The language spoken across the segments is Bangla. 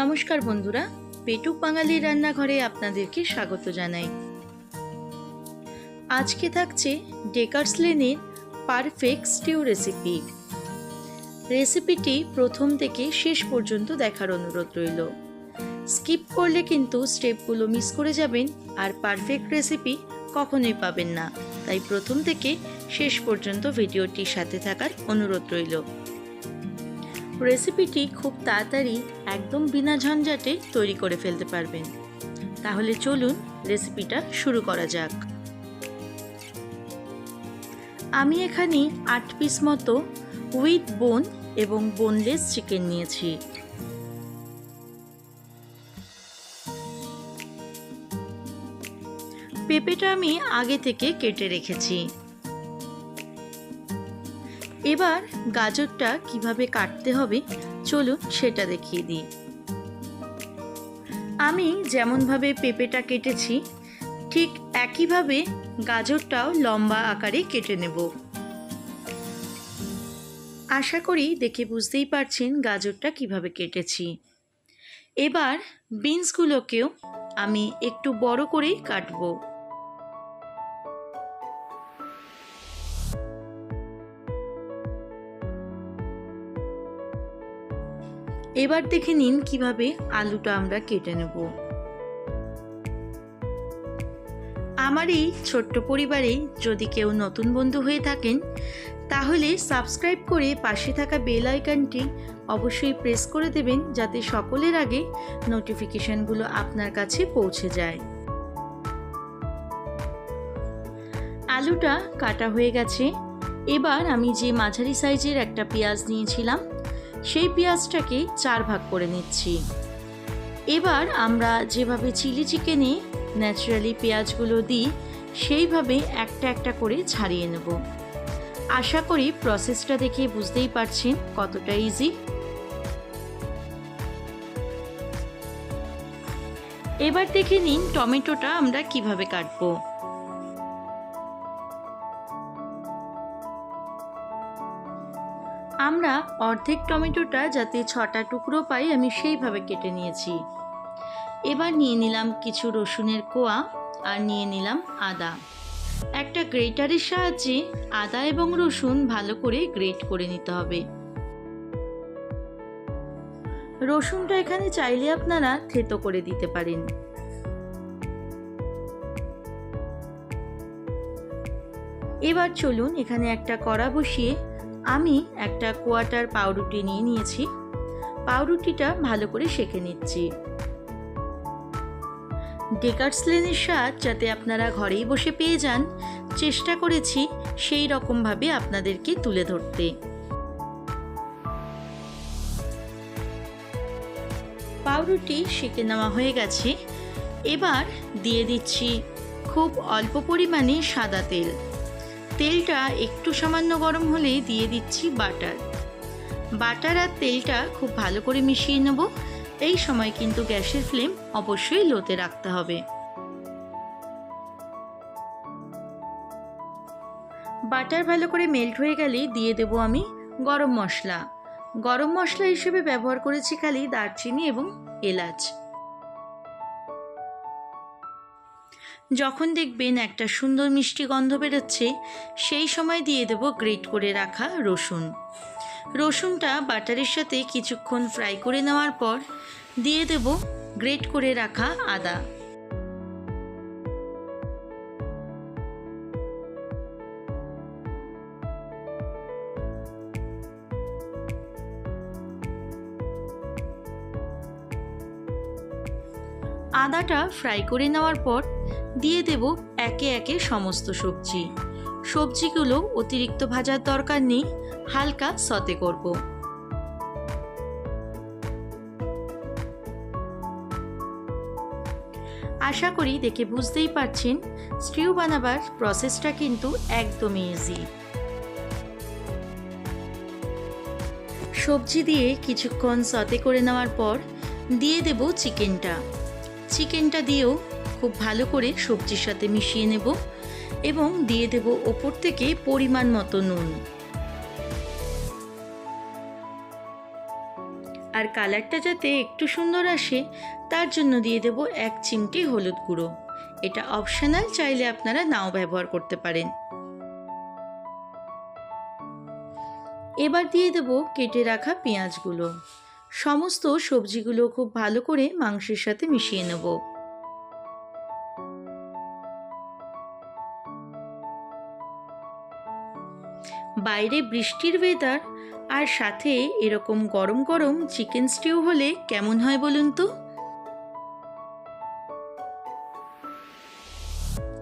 নমস্কার বন্ধুরা পেটুক বাঙালি রান্নাঘরে আপনাদেরকে স্বাগত জানাই। আজকে থাকছে ডেকার্স লেনের পারফেক্ট স্টিউ রেসিপি। রেসিপিটি প্রথম থেকে শেষ পর্যন্ত দেখার অনুরোধ রইল। স্কিপ করলে কিন্তু স্টেপগুলো মিস করে যাবেন আর পারফেক্ট রেসিপি কখনোই পাবেন না। তাই প্রথম থেকে শেষ পর্যন্ত ভিডিওটির সাথে থাকার অনুরোধ রইল। রেসিপিটি খুব তাড়াতাড়ি একদম বিনা ঝঞ্ঝাটে তৈরি করে ফেলতে পারবেন। তাহলে চলুন রেসিপিটা শুরু করা যাক। আমি এখানে আট পিস মতো উইথ বোন এবং বোনলেস চিকেন নিয়েছি। পেঁপেটা আমি আগে থেকে কেটে রেখেছি। এবার গাজরটা কীভাবে কাটতে হবে, চলুন সেটা দেখিয়ে দিই। আমি যেমনভাবে পেঁপেটা কেটেছি, ঠিক একইভাবে গাজরটাও লম্বা আকারে কেটে নেব। আশা করি দেখে বুঝতেই পারছেন গাজরটা কীভাবে কেটেছি। এবার বিনসগুলোকেও আমি একটু বড় করেই কাটবো। এবার দেখে নিন কীভাবে আলুটা আমরা কেটে নেব। আমার এই ছোট্ট পরিবারে যদি কেউ নতুন বন্ধু হয়ে থাকেন, তাহলে সাবস্ক্রাইব করে পাশে থাকা বেল আইকনটি অবশ্যই প্রেস করে দেবেন যাতে সকলের আগে নোটিফিকেশনগুলো আপনার কাছে পৌঁছে যায়। আলুটা কাটা হয়ে গেছে। এবার আমি যে মাঝারি সাইজের একটা পেঁয়াজ নিয়েছিলাম সেই পেঁয়াজটাকে চার ভাগ করে নিচ্ছি। এবার আমরা যেভাবে চিলি চিকেনে ন্যাচারালি পেঁয়াজগুলো দিই, সেইভাবে একটা একটা করে ছাড়িয়ে নেব। আশা করি প্রসেসটা দেখে বুঝতেই পারছেন কতটা ইজি এবার দেখে নিন টমেটোটা আমরা কীভাবে কাটবো। আমরা অর্ধেক টমেটোটা যাতে ছটা টুকরো পাই, আমি সেইভাবে কেটে নিয়েছি। এবার নিয়ে নিলাম কিছু রসুনের কোয়া আর নিয়ে নিলাম আদা। একটা গ্রেটারের সাহায্যে আদা এবং রসুন ভালো করে গ্রেট করে নিতে হবে। রসুনটা এখানে চাইলে আপনারা থেতো করে দিতে পারেন। এবার চলুন এখানে একটা কড়া বসিয়ে আমি একটা কোয়াটার পাউরুটি নিয়ে নিয়েছি। পাউরুটিটা ভালো করে সেঁকে নিচ্ছি। ডেকার্সলেনের স্বাদ যাতে আপনারা ঘরেই বসে পেয়ে যান, চেষ্টা করেছি সেই রকমভাবে আপনাদেরকে তুলে ধরতে। পাউরুটি সেঁকে নেওয়া হয়ে গেছে। এবার দিয়ে দিচ্ছি খুব অল্প পরিমাণে সাদা তেল। তেলটা একটু সামান্য গরম হলে দিয়ে দিচ্ছি বাটার। বাটার আর তেলটা খুব ভালো করে মিশিয়ে নেব। এই সময় কিন্তু গ্যাসের ফ্লেম অবশ্যই লোতে রাখতে হবে। বাটার ভালো করে মেল্ট হয়ে গেলে দিয়ে দেব আমি গরম মশলা। গরম মশলা হিসেবে ব্যবহার করেছি খালি দারচিনি এবং এলাচ। যখন দেখবেন একটা সুন্দর মিষ্টি গন্ধ বেরোচ্ছে, সেই সময় দিয়ে দেব গ্রেট করে রাখা রসুন। রসুনটা বাটারের সাথে কিছুক্ষণ ফ্রাই করে নেওয়ার পর দিয়ে দেব গ্রেট করে রাখা আদা। আদাটা ফ্রাই করে নেওয়ার পর দিয়ে দেব একে একে সমস্ত সবজি। সবজিগুলো অতিরিক্ত ভাজার দরকার নেই, হালকা সতে করব। আশা করি দেখে বুঝতেই পারছেন স্টিউ বানাবার প্রসেসটা কিন্তু একদমই ইজি সবজি দিয়ে কিছুক্ষণ সতে করে নেওয়ার পর দিয়ে দেব চিকেনটা চিকেনটা দিয়েও খুব ভালো করে সবজির সাথে মিশিয়ে নেব এবং দিয়ে দেব ওপর থেকে পরিমাণ মতো নুন। আর কালারটা যাতে একটু সুন্দর আসে, তার জন্য দিয়ে দেব এক চিমটি হলুদ গুঁড়ো। এটা অপশনাল চাইলে আপনারা নাও ব্যবহার করতে পারেন। এবার দিয়ে দেব কেটে রাখা পেঁয়াজগুলো। সমস্ত সবজিগুলো খুব ভালো করে মাংসের সাথে মিশিয়ে নেব। বাইরে বৃষ্টির ওয়েদার আর সাথে এরকম গরম গরম চিকেন স্টিউ হলে কেমন হয় বলুন তো?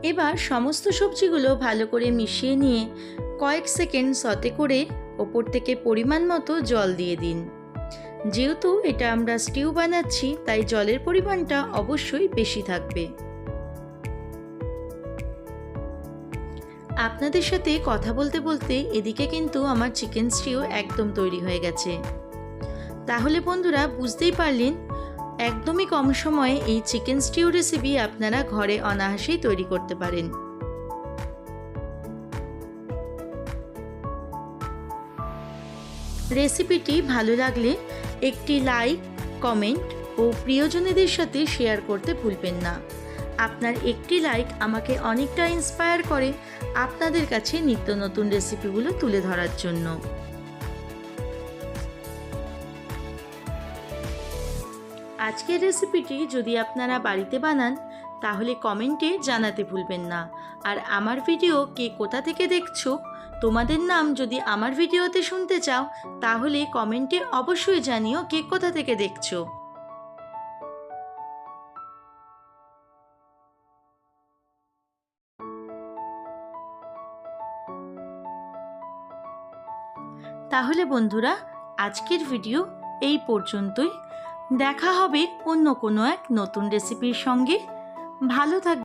এবার সমস্ত সবজিগুলো ভালো করে মিশিয়ে নিয়ে কয়েক সেকেন্ড সতে করে ওপর থেকে পরিমাণ মতো জল দিয়ে দিন। যেহেতু এটা আমরা স্টিউ বানাচ্ছি, তাই জলের পরিমাণটা অবশ্যই বেশি থাকবে। আপনাদের সাথে কথা বলতে বলতে এদিকে কিন্তু আমার চিকেন স্টিউ একদম তৈরি হয়ে গেছে। তাহলে বন্ধুরা বুঝতেই পারলেন, একদমই কম সময়ে এই চিকেন স্টিউ রেসিপি আপনারা ঘরে অনায়াসেই তৈরি করতে পারেন। রেসিপিটি ভালো লাগলে একটি লাইক কমেন্ট ও প্রিয়জনেদের সাথে শেয়ার করতে ভুলবেন না। আপনার একটি লাইক আমাকে অনেকটা ইন্সপায়ার করে আপনাদের কাছে নিত্য নতুন রেসিপিগুলো তুলে ধরার জন্য। আজকের রেসিপিটি যদি আপনারা বাড়িতে বানান, তাহলে কমেন্টে জানাতে ভুলবেন না। আর আমার ভিডিও কে কোথা থেকে দেখছ, তোমাদের নাম যদি আমার ভিডিওতে শুনতে চাও, তাহলে কমেন্টে অবশ্যই জানিও কে কোথা থেকে দেখছ। তাহলে বন্ধুরা, আজকের ভিডিও এই পর্যন্তই। দেখা হবে অন্য কোনো এক নতুন রেসিপির সঙ্গে। ভালো থাকবে